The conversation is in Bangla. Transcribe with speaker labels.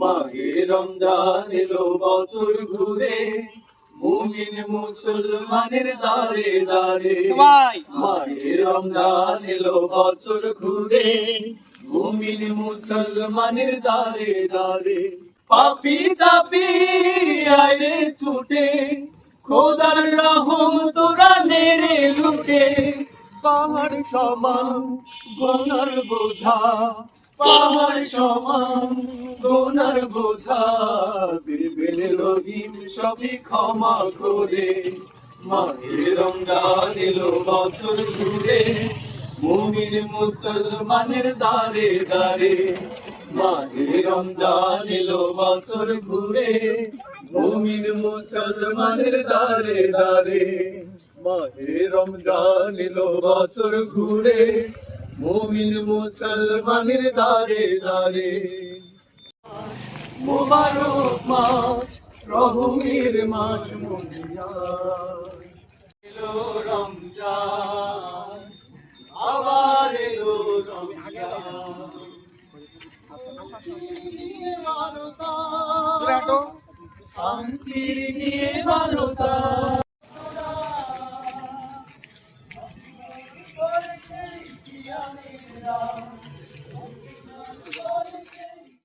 Speaker 1: মাহে রমজান এলো বছর ঘুরে। মুমিন মুসলমানের দারে দারে মাহে রমজান এলো বছর ঘুরে। মুমিন মুসলমানের দারে দারে পাপি তাপি আইরে ছুটে। খোদার রহম তোরা নেড়ে লুটে। পাহাড় সমান গোনার বোঝা। পাহাড় সমান, গোনার বোঝা বীরবেন রহিম সবই ক্ষমা করে। মাহে রমজান এলো বছর ঘুরে মুমিন মুসলমানের দারে দারে মাহে রমজান এলো বছর ঘুরে, মুমিন মুসলমানের দারে দারে মাহে রমজান এলো বছর ঘুরে মুমিন মুসলমানের দারে দারে মুবারক মাস রহমের মাস মুনিয়া এলো রমজান আবার এলো রমজান। শান্তির নিয়ে বারতা Yeah, yeah, yeah.